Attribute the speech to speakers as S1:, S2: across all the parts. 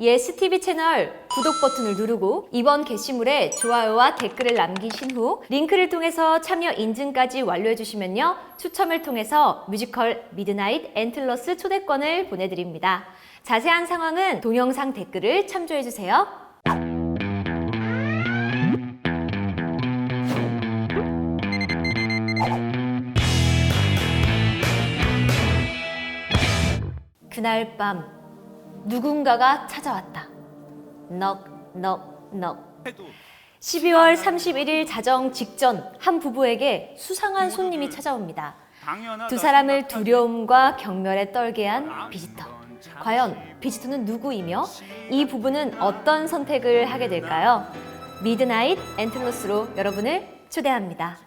S1: 예스 TV 채널 구독 버튼을 누르고 이번 게시물에 좋아요와 댓글을 남기신 후 링크를 통해서 참여 인증까지 완료해 주시면요. 추첨을 통해서 뮤지컬 미드나잇 엔틀러스 초대권을 보내드립니다. 자세한 상황은 동영상 댓글을 참조해 주세요. 그날 밤 누군가가 찾아왔다. 넉, 넉, 넉. 12월 31일 자정 직전 한 부부에게 수상한 손님이 찾아옵니다. 두 사람을 두려움과 경멸에 떨게 한 비지터. 과연 비지터는 누구이며 이 부부는 어떤 선택을 하게 될까요? 미드나잇 엔틀로스로 여러분을 초대합니다.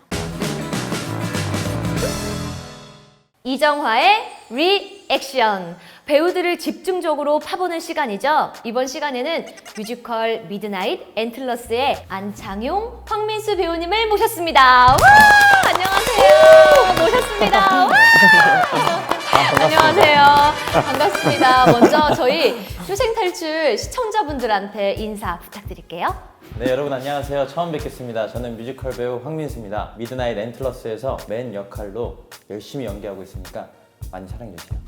S1: 이정화의 리액션. 배우들을 집중적으로 파보는 시간이죠. 이번 시간에는 뮤지컬 미드나잇 엔틀러스의 안창용, 황민수 배우님을 모셨습니다. 와! 안녕하세요. 모셨습니다. 와! 안녕하세요. 반갑습니다. 먼저 저희 휴생탈출 시청자분들한테 인사 부탁드릴게요.
S2: 네 여러분 안녕하세요 처음 뵙겠습니다 저는 뮤지컬 배우 황민수입니다 미드나잇 엔틀러스에서 맨 역할로 열심히 연기하고 있으니까 많이 사랑해주세요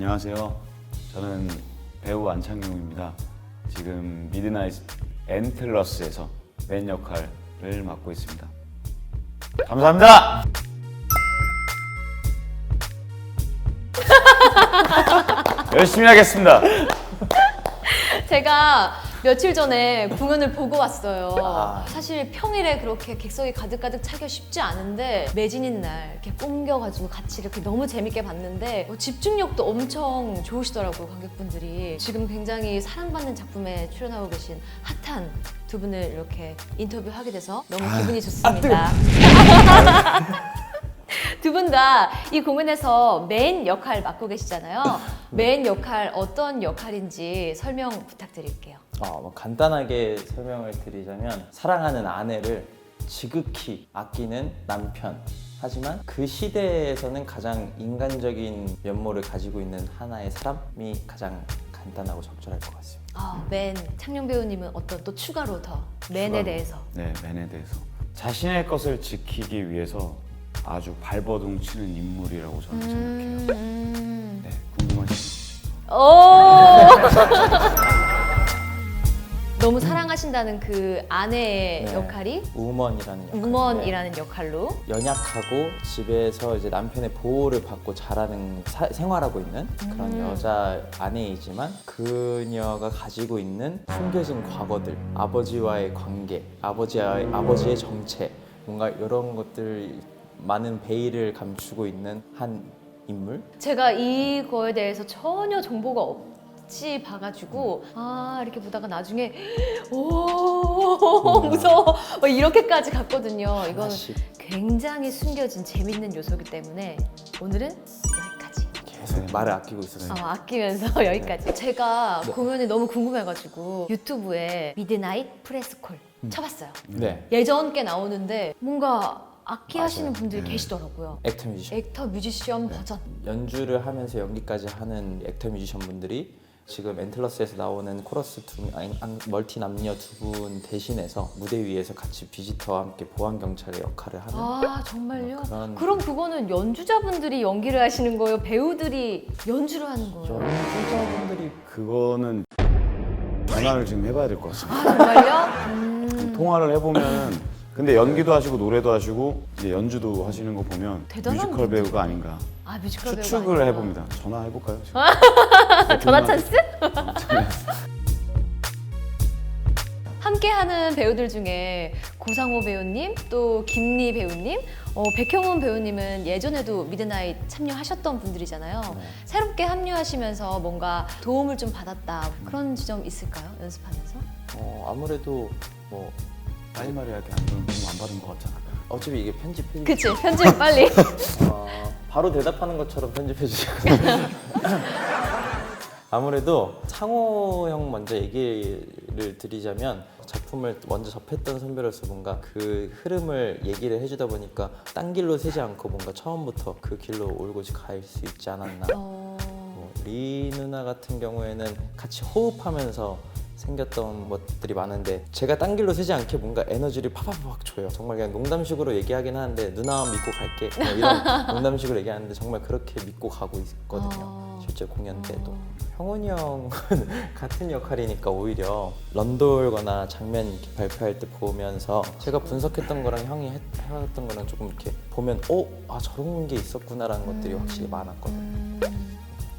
S3: 안녕하세요. 저는 배우 안창용입니다. 지금 미드나잇 엔틀러스에서 맨 역할을 맡고 있습니다. 감사합니다. 열심히 하겠습니다.
S1: 제가 며칠 전에 공연을 보고 왔어요.
S2: 아.
S1: 사실 평일에 그렇게 객석이 가득가득 차기가 쉽지 않은데 매진인 날 이렇게 꽁겨가지고 같이 이렇게 너무 재밌게 봤는데 어, 집중력도 엄청 좋으시더라고요 관객분들이. 지금 굉장히 사랑받는 작품에 출연하고 계신 핫한 두 분을 이렇게 인터뷰하게 돼서 너무 기분이 좋습니다. 두 분 다 이 공연에서 메인 역할 맡고 계시잖아요. 메인 역할 어떤 역할인지 설명 부탁드릴게요.
S2: 어, 뭐 간단하게 설명을 드리자면 사랑하는 아내를 지극히 아끼는 남편 하지만 그 시대에서는 가장 인간적인 면모를 가지고 있는 하나의 사람이 가장 간단하고 적절할 것 같습니다
S1: 아, 맨 창룡 배우님은 어떤 또 추가로 더 맨에
S3: 추가로.
S1: 대해서
S3: 네, 맨에 대해서 자신의 것을 지키기 위해서 아주 발버둥 치는 인물이라고 저는 생각해요.
S1: 음...
S3: 네, 궁금하시죠?
S1: 오! 너무 사랑하신다는 그 아내의
S2: 네.
S1: 역할이
S2: 우먼이라는 역할
S1: 우먼이라는 역할로
S2: 연약하고 집에서 이제 남편의 보호를 받고 자라는 사- 생활하고 있는 그런
S1: 음.
S2: 여자 아내이지만 그녀가 가지고 있는 숨겨진 과거들, 아버지와의 관계, 아버지와의 아버지의 정체, 뭔가 이런 것들 많은 베일을 감추고 있는 한 인물.
S1: 제가 이거에 대해서 전혀 정보가 없이 봐가지고 아 이렇게 보다가 나중에 오 무서워 막 이렇게까지 갔거든요. 이건
S2: 하나씩
S1: 굉장히 숨겨진 재밌는 요소이기 때문에 오늘은 여기까지.
S2: 계속 말을 아끼고 있어요.
S1: 어, 아끼면서 여기까지. 제가 공연이 너무 궁금해가지고 유튜브에 미드나잇 프레스콜 쳐봤어요.
S2: 네,
S1: 예전 게 나오는데 뭔가 악기 하시는
S2: 맞아요.
S1: 분들이
S3: 네.
S1: 계시더라고요.
S2: 액터 뮤지션.
S1: 액터 뮤지션 버전.
S2: 연주를 하면서 연기까지 하는 액터 뮤지션 분들이 지금 엔틀러스에서 나오는 코러스 두 아니, 안- 멀티 남녀 두 분 대신해서 무대 위에서 같이 비지터와 함께 보안 경찰의 역할을 하는
S1: 아 정말요?
S2: 그런-
S1: 그럼 그거는 연주자분들이 연기를 하시는 거예요? 배우들이 연주를 하는 거예요?
S2: 연주자분들이
S3: 그거는 전화를 지금 해봐야 될 것 같습니다.
S1: 아 정말요? 음,
S3: 통화를 해보면 근데 연기도 하시고 노래도 하시고 이제 연주도 하시는 거 보면
S1: 대단한
S3: 뮤지컬. 배우가 아닌가
S1: 아 뮤지컬 배우가
S3: 추측을
S1: 아니구나.
S3: 해봅니다. 전화 해볼까요? 지금?
S1: 전화 찬스? 함께하는 배우들 중에 고상호 배우님, 또 김리 배우님, 어, 백형원 배우님은 예전에도 미드나잇 참여하셨던 분들이잖아요.
S2: 네.
S1: 새롭게 합류하시면서 뭔가 도움을 좀 받았다 그런 지점 있을까요? 연습하면서?
S2: 어, 아무래도 뭐
S3: 빨리 말해야 돼. 안 그러면 도움 안 받은 것 같잖아.
S2: 어차피 이게 편집해
S1: 그치 편집 빨리.
S2: 어, 바로 대답하는 것처럼 편집해 주시고 아무래도 창호 형 먼저 얘기를 드리자면 작품을 먼저 접했던 선배로서 뭔가 그 흐름을 얘기를 해주다 보니까 딴 길로 새지 않고 뭔가 처음부터 그 길로 올고지 갈 수 있지 않았나
S1: 어...
S2: 뭐 리 누나 같은 경우에는 같이 호흡하면서 생겼던 것들이 많은데 제가 딴 길로 새지 않게 뭔가 에너지를 파파팍 줘요. 정말 그냥 농담식으로 얘기하긴 하는데 누나 믿고 갈게 뭐 이런 농담식으로 얘기하는데 정말 그렇게 믿고 가고 있거든요.
S1: 어.
S2: 실제 공연 때도. 형원이 형은 같은 역할이니까 오히려 런돌거나 장면 이렇게 발표할 때 보면서 제가 분석했던 거랑 형이 했, 해왔던 거랑 조금 이렇게 보면 어? 아 저런 게 있었구나라는 것들이 확실히 많았거든요.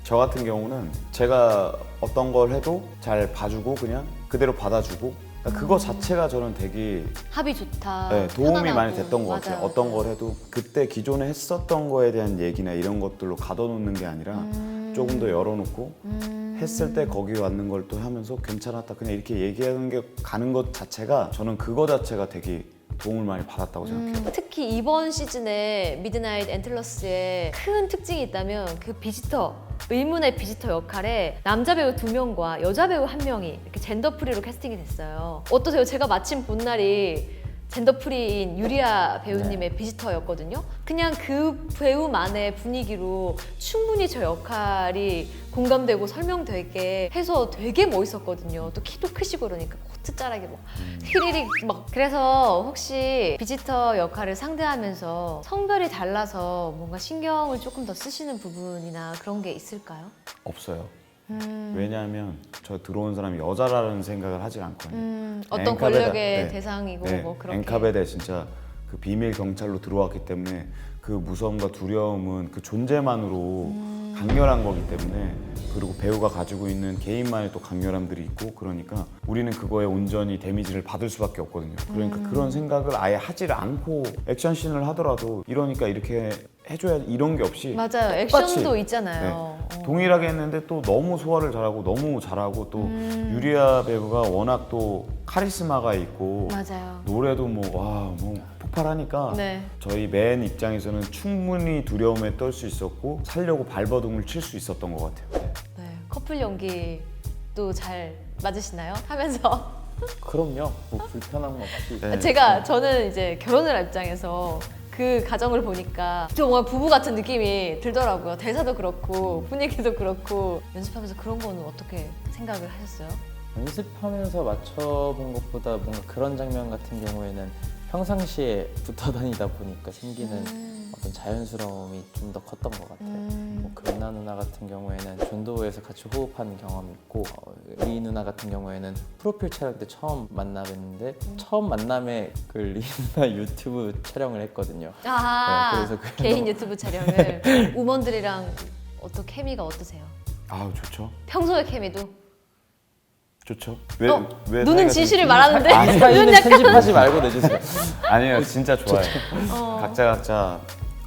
S3: 저 같은 경우는 제가 어떤 걸 해도 잘 봐주고 그냥 그대로 받아주고 그러니까 그거 자체가 저는 되게
S1: 합이 좋다.
S3: 네, 도움이
S1: 편안하고.
S3: 많이 됐던 것 같아요.
S1: 맞아요,
S3: 어떤. 걸 해도 그때 기존에 했었던 거에 대한 얘기나 이런 것들로 가둬놓는 게 아니라
S1: 음.
S3: 조금 더 열어놓고
S1: 음.
S3: 했을 때 거기 왔는 걸 또 하면서 괜찮았다 그냥 이렇게 얘기하는 게 가는 것 자체가 저는 그거 자체가 되게 도움을 많이 받았다고 생각해요.
S1: 음, 특히 이번 시즌에 미드나잇 앤틀러스의 큰 특징이 있다면 그 비지터 의문의 비지터 역할에 남자 배우 두 명과 여자 배우 한 명이 이렇게 젠더 프리로 캐스팅이 됐어요. 어떠세요? 제가 마침 본 날이 젠더 프리인 유리아 배우님의 비지터였거든요. 그냥 그 배우만의 분위기로 충분히 저 역할이 공감되고 설명되게 해서 되게 멋있었거든요. 또 키도 크시고 그러니까 코트 자락이 막 휘리릭 막 그래서 혹시 비지터 역할을 상대하면서 성별이 달라서 뭔가 신경을 조금 더 쓰시는 부분이나 그런 게 있을까요?
S3: 없어요.
S1: 음,
S3: 왜냐하면 저 들어온 사람이 여자라는 생각을 하지 않거든요.
S1: 음, 어떤 권력의
S3: 네.
S1: 대상이고
S3: 네,
S1: 뭐 그렇게
S3: 엔카베데 진짜 그 비밀 경찰로 들어왔기 때문에 그 무서움과 두려움은 그 존재만으로
S1: 음.
S3: 강렬한 거기 때문에 그리고 배우가 가지고 있는 개인만의 또 강렬함들이 있고 그러니까 우리는 그거에 온전히 데미지를 받을 수밖에 없거든요. 그러니까
S1: 음.
S3: 그런 생각을 아예 하지를 않고 액션 씬을 하더라도 이러니까 이렇게 해줘야 이런 게 없이
S1: 맞아요. 액션도 있잖아요. 어.
S3: 동일하게 했는데 또 너무 소화를 잘하고 너무 잘하고 또
S1: 음.
S3: 유리아 배우가 워낙 또 카리스마가 있고
S1: 맞아요.
S3: 노래도 뭐 와 뭐 폭발하니까
S1: 네.
S3: 저희 맨 입장에서는 충분히 두려움에 떨 수 있었고 살려고 발버둥을 칠 수 있었던 것 같아요.
S1: 네. 커플 연기도 잘 맞으시나요? 하면서
S2: 그럼요. 뭐 불편한 거 없이.
S3: 네.
S1: 제가 저는 이제 결혼을 할 입장에서 그 가정을 보니까 정말 부부 같은 느낌이 들더라고요. 대사도 그렇고 분위기도 그렇고 연습하면서 그런 거는 어떻게 생각을 하셨어요?
S2: 연습하면서 맞춰본 것보다 뭔가 그런 장면 같은 경우에는 평상시에 붙어 다니다 보니까 생기는
S1: 음.
S2: 어떤 자연스러움이 좀 더 컸던 것 같아요.
S1: 음.
S2: 뭐 그나 누나 같은 경우에는 전도에서 같이 호흡한 경험이 있고 어, 리 누나 같은 경우에는 프로필 촬영 때 처음 만나 뵀는데
S1: 음.
S2: 처음 만남에 그 리 누나 유튜브 촬영을 했거든요.
S1: 아,
S2: 네, 그래서 그-
S1: 개인 유튜브 촬영을 우먼들이랑 어떤 케미가 어떠세요?
S3: 아우 좋죠,
S1: 평소의 케미도?
S3: 좋죠. 왜,
S1: 어,
S3: 왜
S1: 눈은
S3: 사이가
S1: 진실을
S3: 좀-
S1: 말하는데
S2: 아,
S1: 눈
S2: 사진은
S1: 약간
S2: 편집하지 말고 내주세요.
S3: 아니에요, 진짜 좋아요.
S1: 어.
S3: 각자 각자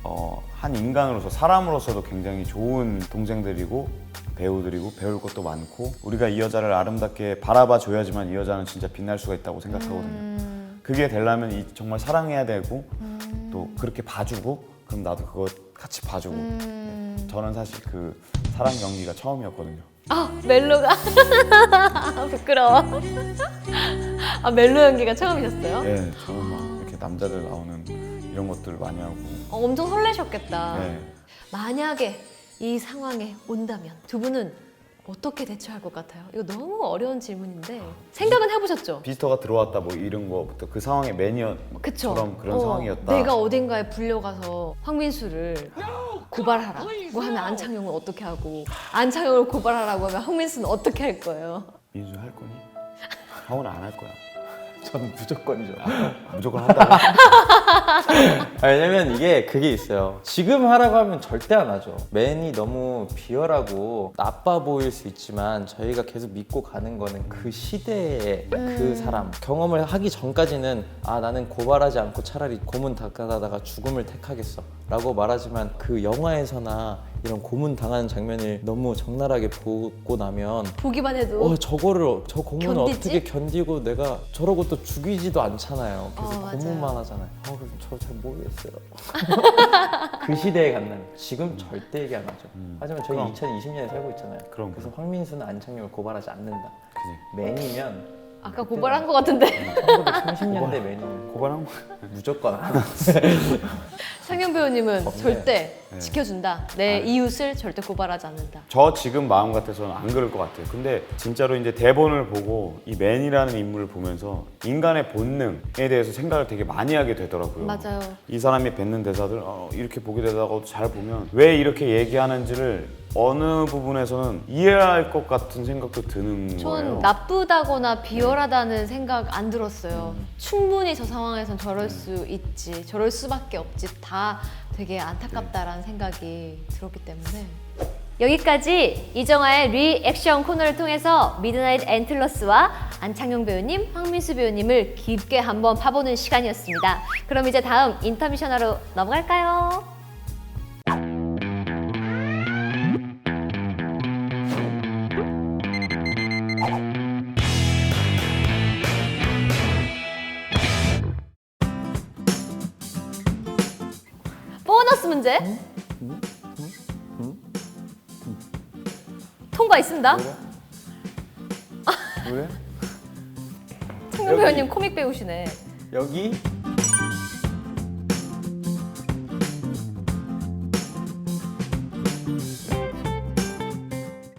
S3: 어, 한 인간으로서 사람으로서도 굉장히 좋은 동생들이고 배우들이고 배울 것도 많고 우리가 이 여자를 아름답게 바라봐 줘야지만 이 여자는 진짜 빛날 수가 있다고 생각하거든요.
S1: 음,
S3: 그게 되려면 이, 정말 사랑해야 되고 또 그렇게 봐주고 그럼 나도 그거 같이 봐주고
S1: 음.
S3: 저는 사실 그 사랑 연기가 처음이었거든요.
S1: 아 멜로가 부끄러워. 아 멜로 연기가 처음이셨어요?
S3: 예, 저는 막 이렇게 남자들 나오는 이런 것들 많이 하고
S1: 어, 엄청 설레셨겠다.
S3: 예.
S1: 만약에 이 상황에 온다면 두 분은 어떻게 대처할 것 같아요? 이거 너무 어려운 질문인데 생각은 해보셨죠?
S3: 비스터가 들어왔다 뭐 이런 거부터 그 상황의 매니어
S1: 그쵸?
S3: 처럼 그런
S1: 어,
S3: 상황이었다.
S1: 내가 어딘가에 불려가서 황민수를 고발하라고 하면 안창용은 어떻게 하고 안창용을 고발하라고 하면 황민수는 어떻게 할 거예요?
S3: 민수 할 거니? 형은 안 할 거야.
S2: 저는 무조건이죠.
S3: 무조건 한다고.
S2: 아, 왜냐면 이게 그게 있어요. 지금 하라고 하면 절대 안 하죠. 맨이 너무 비열하고 나빠 보일 수 있지만 저희가 계속 믿고 가는 거는 그 시대의 그 사람 경험을 하기 전까지는 아 나는 고발하지 않고 차라리 고문 닦아다가 죽음을 택하겠어 라고 말하지만 그 영화에서나 이런 고문 당하는 장면을 너무 적나라하게 보고 나면
S1: 보기만 해도
S2: 어 저거를 저 고문을
S1: 견디지?
S2: 어떻게 견디고 내가 저러고 또 죽이지도 않잖아요. 계속
S1: 어, 맞아요.
S2: 고문만 하잖아요. 어, 저잘 모르겠어요. 그 시대에 간다면 지금 절대 얘기 안 하죠. 하지만 저희
S3: 그럼.
S2: 2020년에 살고 있잖아요.
S3: 그럼,
S2: 그래서 황민수는 안창용을 고발하지 않는다.
S3: 그지.
S2: 맨이면
S1: 아까 고발한 것 같은데
S2: 1930년대 맨이면
S3: 고발한 거.
S2: 무조건 안 하나.
S1: 상영 배우님은 절대
S3: 네.
S1: 지켜준다. 내
S3: 아.
S1: 이웃을 절대 고발하지 않는다.
S3: 저 지금 마음 같아서는 안 그럴 것 같아요. 근데 진짜로 이제 대본을 보고 이 맨이라는 인물을 보면서 인간의 본능에 대해서 생각을 되게 많이 하게 되더라고요.
S1: 맞아요.
S3: 이 사람이 뱉는 대사들 어, 이렇게 보게 되다가도 잘 보면 왜 이렇게 얘기하는지를 어느 부분에서는 이해할 것 같은 생각도 드는
S1: 전
S3: 거예요.
S1: 나쁘다거나 비열하다는 생각 안 들었어요.
S3: 음.
S1: 충분히 저 상황에선 저럴 수 있지, 저럴 수밖에 없지. 다 되게 안타깝다라는 생각이 들었기 때문에. 여기까지 이정아의 리액션 코너를 통해서 미드나잇 앤틀러스와 안창용 배우님, 황민수 배우님을 깊게 한번 파보는 시간이었습니다. 그럼 이제 다음 인터미션으로 넘어갈까요? 보너스 문제. 통과 있습니다.
S2: 왜?
S1: 창용 배우님 코믹 배우시네.
S2: 여기